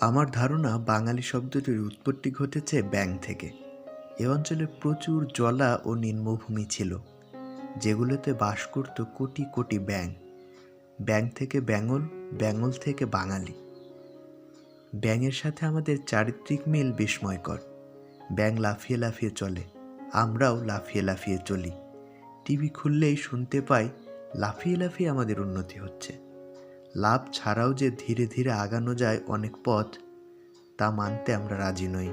আমার ধারণা বাঙালি শব্দটির উৎপত্তি ঘটেছে ব্যাং থেকে। এ অঞ্চলে প্রচুর জলা ও নিম্নভূমি ছিল, যেগুলোতে বাস করত কোটি কোটি ব্যাং। ব্যাং থেকে ব্যাঙল ব্যাঙল থেকে বাঙালি। ব্যাঙের সাথে আমাদের চারিত্রিক মিল বিস্ময়কর। ব্যাং লাফিয়ে লাফিয়ে চলে, আমরাও লাফিয়ে লাফিয়ে চলি। টিভি খুললেই শুনতে পাই, লাফিয়ে লাফিয়ে আমাদের উন্নতি হচ্ছে। লাভ ছাড়াও যে ধীরে ধীরে আগানো যায় অনেক পথ, তা মানতে আমরা রাজি নই।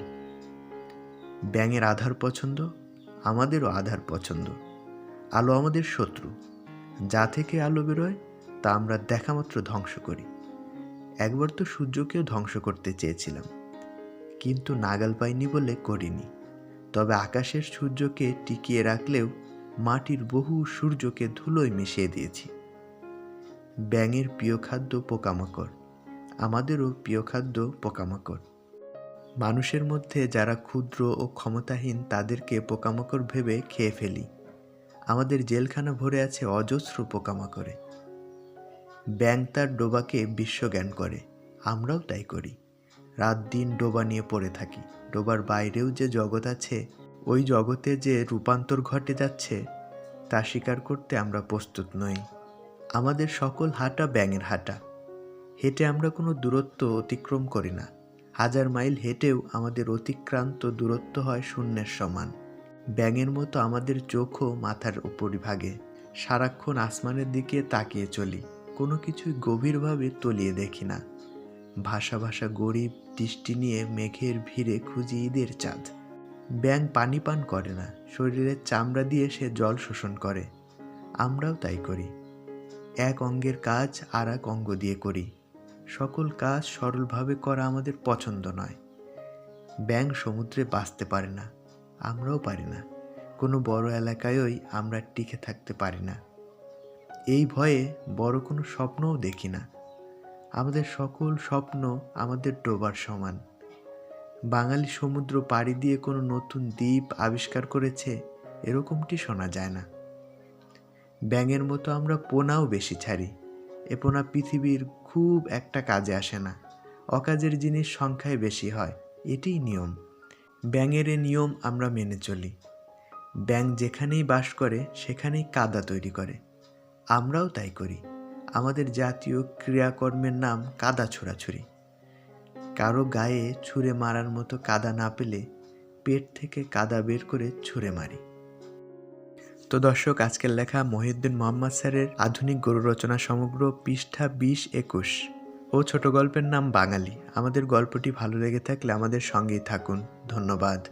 ব্যাঙের আধার পছন্দ, আমাদেরও আধার পছন্দ। আলো আমাদের শত্রু। যা থেকে আলো বেরোয়, তা আমরা দেখামাত্র ধ্বংস করি। একবার তো সূর্যকেও ধ্বংস করতে চেয়েছিলাম। কিন্তু নাগাল পাইনি বলে করিনি। তবে আকাশের সূর্যকে টিকিয়ে রাখলেও মাটির বহু সূর্যকে ধুলোয় মিশিয়ে দিয়েছি। ব্যাঙের প্রিয় খাদ্য পোকামাকড়। আমাদেরও প্রিয় খাদ্য পোকামাকড়। মানুষের মধ্যে যারা ক্ষুদ্র ও ক্ষমতাহীন, তাদেরকে পোকামাকড় ভেবে খেয়ে ফেলি। আমাদের জেলখানা ভরে আছে অজস্র পোকামাকড়ে। ব্যাং তার ডোবাকে বিশ্বজ্ঞান করে। আমরাও তাই করি। রাত দিন ডোবা নিয়ে পড়ে থাকি। ডোবার বাইরেও যে জগৎ আছে, ওই জগতে যে রূপান্তর ঘটে যাচ্ছে, তা স্বীকার করতে আমরা প্রস্তুত নই। আমাদের সকল হাঁটা ব্যাঙের হাঁটা। হেঁটে আমরা কোনো দূরত্ব অতিক্রম করি না। হাজার মাইল হেঁটেও আমাদের অতিক্রান্ত দূরত্ব হয় শূন্যের সমান। ব্যাঙের মতো আমাদের চোখও মাথার উপরিভাগে, সারাক্ষণ আসমানের দিকে তাকিয়ে চলি। কোনো কিছুই গভীরভাবে তলিয়ে দেখি না। ভাষা ভাষা গরিব দৃষ্টি নিয়ে মেঘের ভিড়ে খুঁজি ঈদের চাঁদ। ব্যাং পানি পান করে না, শরীরের চামড়া দিয়ে সে জল শোষণ করে। আমরাও তাই করি। এক অঙ্গের কাজ আর এক অঙ্গ দিয়ে করি। সকল কাজ সরলভাবে করা আমাদের পছন্দ নয়। ব্যাং সমুদ্রে বাঁচতে পারে না, আমরাও পারি না। কোনো বড় এলাকায়ই আমরা টিকে থাকতে পারি না। এই ভয়ে বড় কোনো স্বপ্নও দেখি না। আমাদের সকল স্বপ্ন আমাদের ডোবার সমান। বাঙালি সমুদ্র পাড়ি দিয়ে কোনো নতুন দ্বীপ আবিষ্কার করেছে, এরকমটি শোনা যায় না। ব্যাঙের মতো আমরা পোনাও বেশি ছাড়ি। এ পোনা পৃথিবীর খুব একটা কাজে আসে না। অকাজের জিনিস সংখ্যায় বেশি হয়। এটিই নিয়ম। ব্যাঙের এ নিয়ম আমরা মেনে চলি। ব্যাঙ যেখানেই বাস করে, সেখানেই কাদা তৈরি করে। আমরাও তাই করি। আমাদের জাতীয় ক্রিয়াকর্মের নাম কাদা ছোড়াছুরি কারও গায়ে ছুঁড়ে মারার মতো কাদা না পেলে পেট থেকে কাদা বের করে ছুঁড়ে মারি। তো দর্শক, আজকের লেখা মহিউদ্দিন মোহাম্মদ স্যারের আধুনিক গরু রচনা সমগ্র পৃষ্ঠা বিশ একুশ। ও ছোট গল্পের নাম বাঙালি। আমাদের গল্পটি ভালো লেগে থাকলে আমাদের সঙ্গেই থাকুন। ধন্যবাদ।